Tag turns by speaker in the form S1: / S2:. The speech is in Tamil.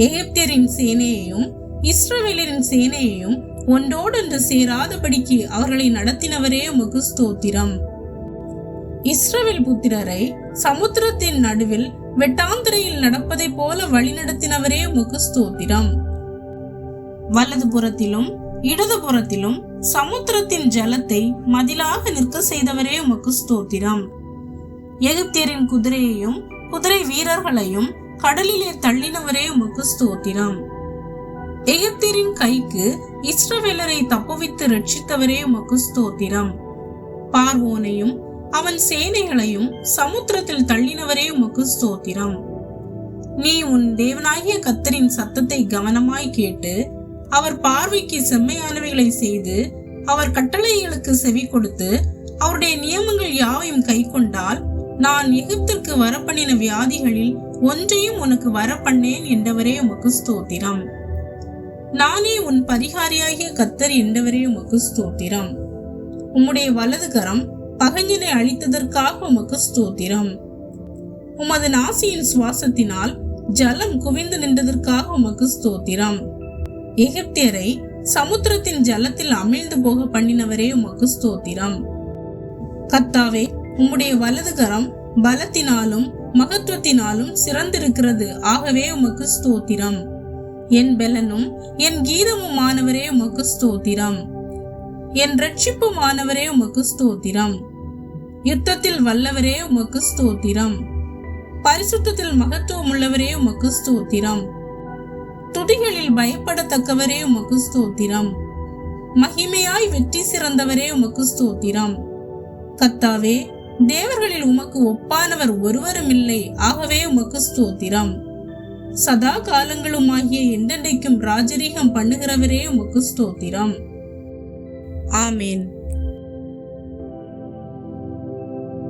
S1: எகிப்தியரின் சேனையையும் இஸ்ரவேலரின் சேனையையும் ஒன்றோடொன்று சேராதபடிக்கு அவர்களை நடத்தினவரே உமக்கு ஸ்தோத்திரம் இஸ்ரவேல் புத்திரரை சமுத்திரத்தின் நடுவில் வெட்டாந்திரையில் நடப்பதைப் போல வழிநடத்தினவரே உமக்கு ஸ்தோத்திரம் வலது புறத்திலும் இடது புறத்திலும் சமுத்திரத்தின் ஜலத்தை மதிலாக நிற்க செய்தவரே உமக்கு ஸ்தோத்திரம் எகிப்தியரின் குதிரையையும் குதிரை வீரர்களையும் கடலிலே தள்ளினவரே உமக்கு ஸ்தோத்திரம். எகிப்தியரின் கைக்கு இஸ்ரவேலரை தப்புவித்து ரட்சித்தவரே உமக்கு ஸ்தோத்திரம். பார்வோனையும் அவன் சேனைகளையும் சமுத்திரத்தில் தள்ளினவரே உமக்கு ஸ்தோத்திரம். நீ உன் தேவனாகிய கத்தரின் சத்தத்தை கவனமாய் கேட்டு அவர் பார்வைக்கு செம்மையானவைகளை செய்து அவர் கட்டளைகளுக்கு செவி கொடுத்து அவருடைய நியமங்கள் யாவையும் கைக்கொண்டால் நான் எகிப்திற்கு வரப்பண்ணின வியாதிகளில் ஒன்றையும் உனக்கு வரப்பண்ணேன் என்றவரே உமக்கு ஸ்தோத்திரம். நானே உன் பரிகாரியாகிய கத்தர் என்றவரே உமக்கு ஸ்தோத்திரம். உம்முடைய வலது கரம் பகைஞனை அழித்ததற்காக உமக்கு ஸ்தோத்திரம். உமது நாசியின் சுவாசத்தினால் ஜலம் குவிந்து நின்றதற்காக உமக்கு ஸ்தோத்திரம். எகிப்தியரை சமுத்திரத்தின் ஜலத்தில் அமிழ்ந்து போக பண்ணினவரே உமக்கு ஸ்தோத்திரம். கத்தாவே உம்முடைய வலது கரம் பலத்தினாலும் மகத்துவத்தினாலும் சிறந்திருக்கிறது. ஆகவே உமக்கு ஸ்தோத்திரம். என் பெலனும் என் கீதமுமானவரே உமக்கு ஸ்தோத்திரம். என் ரட்சிப்புமானவரே உமக்கு ஸ்தோத்திரம். யுத்தத்தில் வல்லவரே உமக்கு ஸ்தோத்திரம். பரிசுத்தத்தில் மகத்துவம் உள்ளவரே உமக்கு ஸ்தோத்திரம். துதிகளில் பயப்படத்தக்கவரே உமக்கு ஸ்தோத்திரம். மகிமையாய் வெற்றி சிறந்தவரே உமக்கு ஸ்தோத்திரம். கத்தாவே தேவர்களில் உமக்கு ஒப்பானவர் ஒருவரும் இல்லை ஆகவே உமக்கு ஸ்தோத்திரம். சதா காலங்களுமாகிய என்றென்றைக்கும் ராஜரீகம் பண்ணுகிறவரே உமக்கு ஸ்தோத்திரம். ஆமேன்.